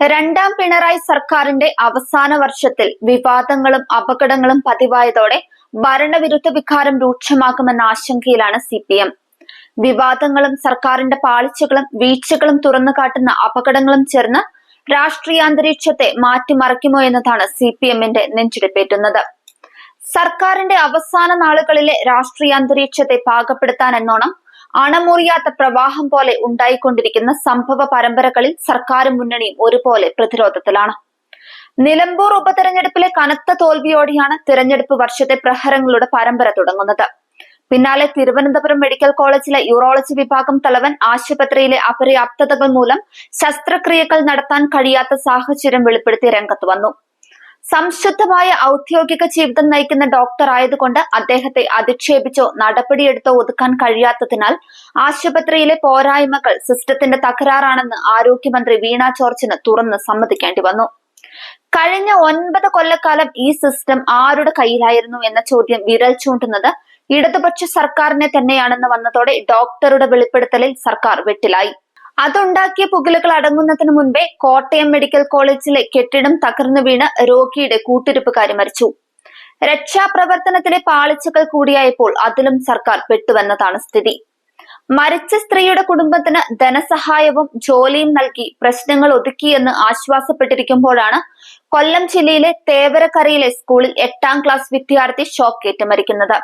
രണ്ടാം പിണറായി സർക്കാരിന്റെ അവസാന വർഷത്തിൽ വിവാദങ്ങളും അപകടങ്ങളും പതിവായതോടെ ഭരണവിരുദ്ധ വികാരം രൂക്ഷമാകുമെന്ന ആശങ്കയിലാണ് സി പി എം വിവാദങ്ങളും സർക്കാരിന്റെ പാളിച്ചകളും വീഴ്ചകളും തുറന്നു കാട്ടുന്ന അപകടങ്ങളും ചേർന്ന് രാഷ്ട്രീയാന്തരീക്ഷത്തെ മാറ്റിമറിക്കുമോ എന്നതാണ് സി പി എമ്മിന്റെ നെഞ്ചിടിപ്പേറ്റുന്നത്. സർക്കാരിന്റെ അവസാന നാളുകളിലെ രാഷ്ട്രീയാന്തരീക്ഷത്തെ പാകപ്പെടുത്താൻ എന്നോണം അണമുറിയാത്ത പ്രവാഹം പോലെ ഉണ്ടായിക്കൊണ്ടിരിക്കുന്ന സംഭവ പരമ്പരകളിൽ സർക്കാരും മുന്നണിയും ഒരുപോലെ പ്രതിരോധത്തിലാണ്. നിലമ്പൂർ ഉപതെരഞ്ഞെടുപ്പിലെ കനത്ത തോൽവിയോടെയാണ് തിരഞ്ഞെടുപ്പ് വർഷത്തെ പ്രഹരങ്ങളുടെ പരമ്പര തുടങ്ങുന്നത്. പിന്നാലെ തിരുവനന്തപുരം മെഡിക്കൽ കോളേജിലെ യൂറോളജി വിഭാഗം തലവൻ ആശുപത്രിയിലെ അപര്യാപ്തതകൾ മൂലം ശസ്ത്രക്രിയകൾ നടത്താൻ കഴിയാത്ത സാഹചര്യം വെളിപ്പെടുത്തി രംഗത്ത് വന്നു. സംശുദ്ധമായ ഔദ്യോഗിക ജീവിതം നയിക്കുന്ന ഡോക്ടർ ആയതുകൊണ്ട് അദ്ദേഹത്തെ അധിക്ഷേപിച്ചോ നടപടിയെടുത്തോ ഒതുക്കാൻ കഴിയാത്തതിനാൽ ആശുപത്രിയിലെ പോരായ്മകൾ സിസ്റ്റത്തിന്റെ തകരാറാണെന്ന് ആരോഗ്യമന്ത്രി വീണ ജോർജിന് തുറന്ന് സമ്മതിക്കേണ്ടി വന്നു. കഴിഞ്ഞ ഒൻപത് കൊല്ലക്കാലം ഈ സിസ്റ്റം ആരുടെ കയ്യിലായിരുന്നു എന്ന ചോദ്യം വിരൽ ചൂണ്ടുന്നത് ഇടതുപക്ഷ സർക്കാരിനെ തന്നെയാണെന്ന് വന്നതോടെ ഡോക്ടറുടെ വെളിപ്പെടുത്തലിൽ സർക്കാർ വെട്ടിലായി. അതുണ്ടാക്കിയ പുകലുകൾ അടങ്ങുന്നതിന് മുൻപേ കോട്ടയം മെഡിക്കൽ കോളേജിലെ കെട്ടിടം തകർന്നു വീണ് രോഗിയുടെ കൂട്ടിരിപ്പുകാരി മരിച്ചു. രക്ഷാപ്രവർത്തനത്തിലെ പാളിച്ചകൾ കൂടിയായപ്പോൾ അതിലും സർക്കാർ പെട്ടുവെന്നതാണ് സ്ഥിതി. മരിച്ച സ്ത്രീയുടെ കുടുംബത്തിന് ധനസഹായവും ജോലിയും നൽകി പ്രശ്നങ്ങൾ ഒതുക്കിയെന്ന് ആശ്വാസപ്പെട്ടിരിക്കുമ്പോഴാണ് കൊല്ലം ജില്ലയിലെ തേവരക്കരയിലെ സ്കൂളിൽ എട്ടാം ക്ലാസ് വിദ്യാർത്ഥി ഷോക്കേറ്റ് മരിക്കുന്നത്.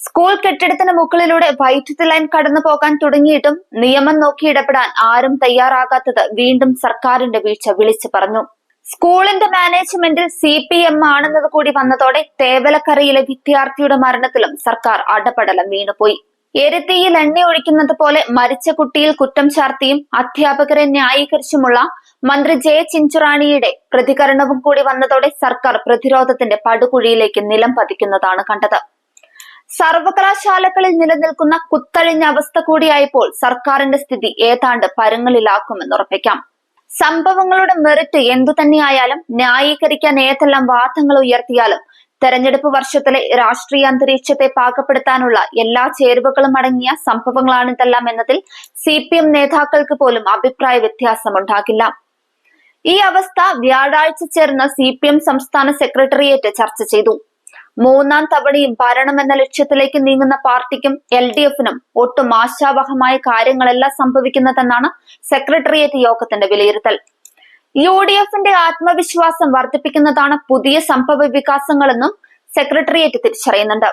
സ്കൂൾ കെട്ടിടത്തിന് മുകളിലൂടെ വൈദ്യുതി ലൈൻ കടന്നു പോകാൻ തുടങ്ങിയിട്ടും നിയമം നോക്കി ഇടപെടാൻ ആരും തയ്യാറാകാത്തത് വീണ്ടും സർക്കാരിന്റെ വീഴ്ച വിളിച്ചു പറഞ്ഞു. സ്കൂളിന്റെ മാനേജ്മെന്റിൽ സി പി എം ആണെന്നത് കൂടി വന്നതോടെ തേവലക്കരയിലെ വിദ്യാർത്ഥിയുടെ മരണത്തിലും സർക്കാർ അടപടലം വീണുപോയി. എരുത്തിയിൽ എണ്ണ ഒഴിക്കുന്നത് പോലെ മരിച്ച കുട്ടിയിൽ കുറ്റം ചാർത്തിയും അധ്യാപകരെ ന്യായീകരിച്ചുമുള്ള മന്ത്രി ജെ ചിഞ്ചുറാണിയുടെ പ്രതികരണവും കൂടി വന്നതോടെ സർക്കാർ പ്രതിരോധത്തിന്റെ പടുകുഴിയിലേക്ക് നിലം പതിക്കുന്നതാണ് കണ്ടത്. സർവകലാശാലകളിൽ നിലനിൽക്കുന്ന കുത്തഴിഞ്ഞ അവസ്ഥ കൂടിയായപ്പോൾ സർക്കാരിന്റെ സ്ഥിതി ഏതാണ്ട് പരങ്ങളിലാക്കുമെന്നുറപ്പിക്കാം സംഭവങ്ങളുടെ മെറിറ്റ് എന്തു തന്നെയായാലും ന്യായീകരിക്കാൻ ഏതെല്ലാം വാദങ്ങൾ ഉയർത്തിയാലും തെരഞ്ഞെടുപ്പ് വർഷത്തിലെ രാഷ്ട്രീയ അന്തരീക്ഷത്തെ പാകപ്പെടുത്താനുള്ള എല്ലാ ചേരുവകളും അടങ്ങിയ സംഭവങ്ങളാണിതെല്ലാം എന്നതിൽ സി പി എം നേതാക്കൾക്ക് പോലും അഭിപ്രായ വ്യത്യാസമുണ്ടാകില്ല. ഈ അവസ്ഥ വ്യാഴാഴ്ച ചേർന്ന സി പി എം സംസ്ഥാന സെക്രട്ടേറിയറ്റ് ചർച്ച ചെയ്തു. മൂന്നാം തവണയും ഭരണമെന്ന ലക്ഷ്യത്തിലേക്ക് നീങ്ങുന്ന പാർട്ടിക്കും എൽ ഡി എഫിനും ഒട്ടും ആശാവഹമായ കാര്യങ്ങളല്ല സംഭവിക്കുന്നതെന്നാണ് സെക്രട്ടേറിയറ്റ് യോഗത്തിന്റെ വിലയിരുത്തൽ. യു ഡി എഫിന്റെ ആത്മവിശ്വാസം വർദ്ധിപ്പിക്കുന്നതാണ് പുതിയ സംഭവ വികാസങ്ങളെന്നും സെക്രട്ടേറിയറ്റ് തിരിച്ചറിയുന്നുണ്ട്.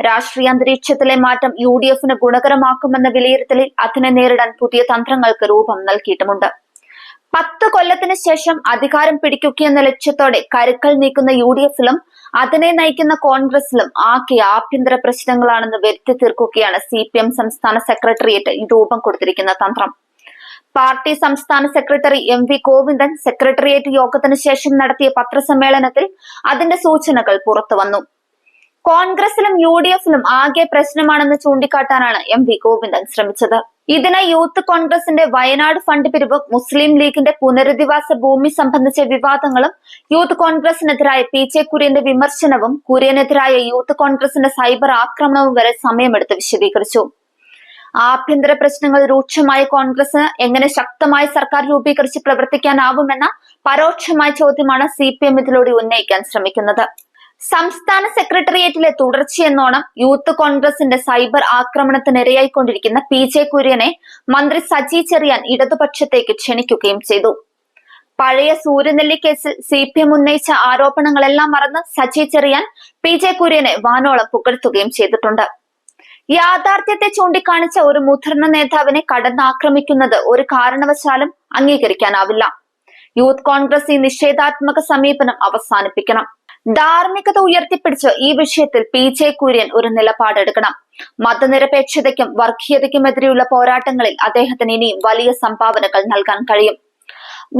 രാഷ്ട്രീയ അന്തരീക്ഷത്തിലെ മാറ്റം യു ഡി എഫിന് ഗുണകരമാക്കുമെന്ന വിലയിരുത്തലിൽ അതിനെ നേരിടാൻ പുതിയ തന്ത്രങ്ങൾക്ക് രൂപം നൽകിയിട്ടുമുണ്ട്. പത്ത് കൊല്ലത്തിന് ശേഷം അധികാരം പിടിക്കുകയെന്ന ലക്ഷ്യത്തോടെ കരുക്കൾ നീക്കുന്ന യു ഡി എഫിലും അതിനെ നയിക്കുന്ന കോൺഗ്രസിലും ആകെ ആഭ്യന്തര പ്രശ്നങ്ങളാണെന്ന് വരുത്തി തീർക്കുകയാണ് സി പി എം സംസ്ഥാന സെക്രട്ടേറിയറ്റ് രൂപം കൊടുത്തിരിക്കുന്ന തന്ത്രം. പാർട്ടി സംസ്ഥാന secretary M V Govindan secretariat യോഗത്തിന് ശേഷം നടത്തിയ പത്രസമ്മേളനത്തിൽ അതിന്റെ സൂചനകൾ പുറത്തുവന്നു. കോൺഗ്രസിലും യു ഡി എഫിലും ആകെ പ്രശ്നമാണെന്ന് ചൂണ്ടിക്കാട്ടാനാണ് എം വി ഗോവിന്ദൻ ശ്രമിച്ചത്. ഇതിന് യൂത്ത് കോൺഗ്രസിന്റെ വയനാട് ഫണ്ട് പിരിവ് മുസ്ലിം ലീഗിന്റെ പുനരധിവാസ ഭൂമി സംബന്ധിച്ച വിവാദങ്ങളും യൂത്ത് കോൺഗ്രസിനെതിരായ പി ജെ കുര്യന്റെ വിമർശനവും കുര്യനെതിരായ യൂത്ത് കോൺഗ്രസിന്റെ സൈബർ ആക്രമണവും വരെ സമയമെടുത്ത് വിശദീകരിച്ചു. ആഭ്യന്തര പ്രശ്നങ്ങൾ രൂക്ഷമായ കോൺഗ്രസിന് എങ്ങനെ ശക്തമായ സർക്കാർ രൂപീകരിച്ച് പ്രവർത്തിക്കാനാവുമെന്ന പരോക്ഷമായ ചോദ്യമാണ് സി പി എം ഇതിലൂടെ ഉന്നയിക്കാൻ ശ്രമിക്കുന്നത്. സംസ്ഥാന സെക്രട്ടേറിയറ്റിലെ തുടർച്ചയെന്നോണം യൂത്ത് കോൺഗ്രസിന്റെ സൈബർ ആക്രമണത്തിനിരയായിക്കൊണ്ടിരിക്കുന്ന പി ജെ കുര്യനെ മന്ത്രി സജി ചെറിയാൻ ഇടതുപക്ഷത്തേക്ക് ക്ഷണിക്കുകയും ചെയ്തു. പഴയ സൂര്യനെല്ലി കേസിൽ സി പി എം ഉന്നയിച്ച ആരോപണങ്ങളെല്ലാം മറന്ന് സജി ചെറിയാൻ പി ജെ കുര്യനെ വാനോളം പുകഴ്ത്തുകയും ചെയ്തിട്ടുണ്ട്. യാഥാർത്ഥ്യത്തെ ചൂണ്ടിക്കാണിച്ച ഒരു മുതിർന്ന നേതാവിനെ കടന്നാക്രമിക്കുന്നത് ഒരു കാരണവശാലും അംഗീകരിക്കാനാവില്ല. യൂത്ത് കോൺഗ്രസ് ഈ നിഷേധാത്മക സമീപനം അവസാനിപ്പിക്കണം. ധാർമ്മികത ഉയർത്തിപ്പിടിച്ച് ഈ വിഷയത്തിൽ പി ജെ കുര്യൻ ഒരു നിലപാടെടുക്കണം മതനിരപേക്ഷതയ്ക്കും വർഗീയതയ്ക്കുമെതിരെയുള്ള പോരാട്ടങ്ങളിൽ അദ്ദേഹത്തിന് ഇനിയും വലിയ സംഭാവനകൾ നൽകാൻ കഴിയും.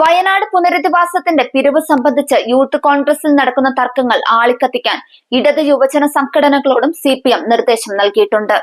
വയനാട് പുനരധിവാസത്തിന്റെ പിരിവ് സംബന്ധിച്ച് യൂത്ത് കോൺഗ്രസിൽ നടക്കുന്ന തർക്കങ്ങൾ ആളിക്കത്തിക്കാൻ ഇടത് യുവജന സംഘടനകളോടും സി നിർദ്ദേശം നൽകിയിട്ടുണ്ട്.